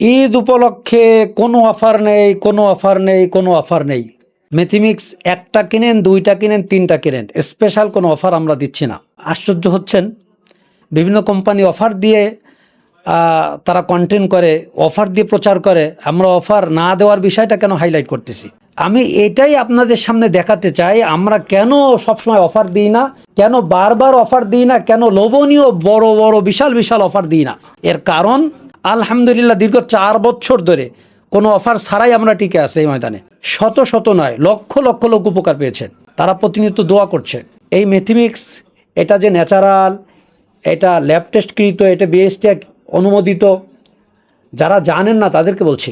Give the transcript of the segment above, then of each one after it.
ঈদ উপলক্ষে কোনো অফার নেই, কোনো অফার নেই, কোনো অফার নেই। মেথিমিক্স একটা কিনেন, দুইটা কিনেন, তিনটা কিনেন স্পেশাল কোনো অফার আমরা দিচ্ছি না। আশ্চর্য হচ্ছেন, বিভিন্ন কোম্পানি অফার দিয়ে তারা কন্টেন্ট করে, অফার দিয়ে প্রচার করে, আমরা অফার না দেওয়ার বিষয়টা কেন হাইলাইট করতেছি? আমি এটাই আপনাদের সামনে দেখাতে চাই, আমরা কেন সবসময় অফার দিই না, কেন বারবার অফার দিই না, কেন লোভনীয় বড় বড় বিশাল বিশাল অফার দিই না? এর কারণ আলহামদুলিল্লাহ দীর্ঘ চার বছর ধরে কোনো অফার ছাড়াই আমরা টিকে আছি এই ময়দানে। শত শত নয়, লক্ষ লক্ষ লোক উপকার পেয়েছেন। তারা প্রতিনিয়ত দোয়া করছে। এই মেথিমিক্স, এটা যে ন্যাচারাল, এটা ল্যাব টেস্টকৃত, এটা বিএসটি অনুমোদিত, যারা জানেন না তাদেরকে বলছি,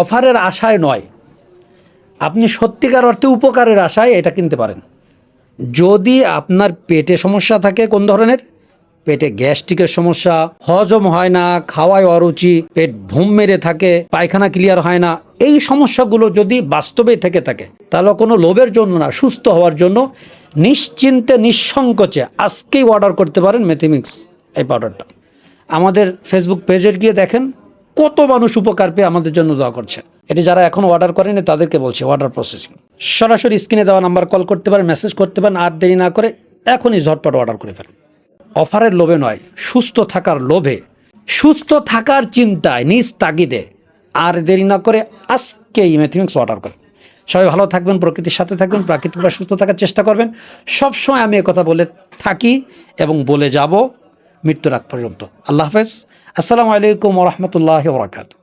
অফারের আশায় নয়। আপনি সত্যিকার অর্থে উপকারের আশায় এটা কিনতে পারেন। যদি আপনার পেটে সমস্যা থাকে কোন ধরনের পেটে গ্যাস্ট্রিকের সমস্যা, হজম হয় না, খাওয়ায় অরুচি, পেট ভুম মেরে থাকে, পায়খানা ক্লিয়ার হয় না, এই সমস্যাগুলো যদি বাস্তবে থেকে থাকে, তাহলে কোনো লোভের জন্য না, সুস্থ হওয়ার জন্য নিশ্চিন্তে, নিঃসংকোচে আজকেই অর্ডার করতে পারেন মেথিমিক্স এই পাউডারটা আমাদের ফেসবুক পেজে গিয়ে দেখেন কত মানুষ উপকার পেয়ে আমাদের জন্য দোয়া করছে। এটি যারা এখন অর্ডার করেনি, তাদেরকে বলছে অর্ডার প্রসেসিং সরাসরি স্ক্রিনে দেওয়া নাম্বার কল করতে পারেন মেসেজ করতে পারেন, আর দেরি না করে এখনই ঝটপট অর্ডার করে ফেলেন। অফারের লোভে নয়, সুস্থ থাকার লোভে। সুস্থ থাকার চিন্তায় নিজ তাগিদে। আর দেরি না করে আজকে এই ম্যাথিমিক্স অর্ডার করেন। সবাই ভালো থাকবেন, প্রকৃতির সাথে থাকবেন, প্রাকৃতিকভাবে সুস্থ থাকার চেষ্টা করবেন। সবসময় আমি কথা বলে থাকি এবং বলে যাব মৃত্যুর আগ পর্যন্ত। আল্লাহ হাফেজ। আসসালামু আলাইকুম রহমতুল্লাহ বরাকাতু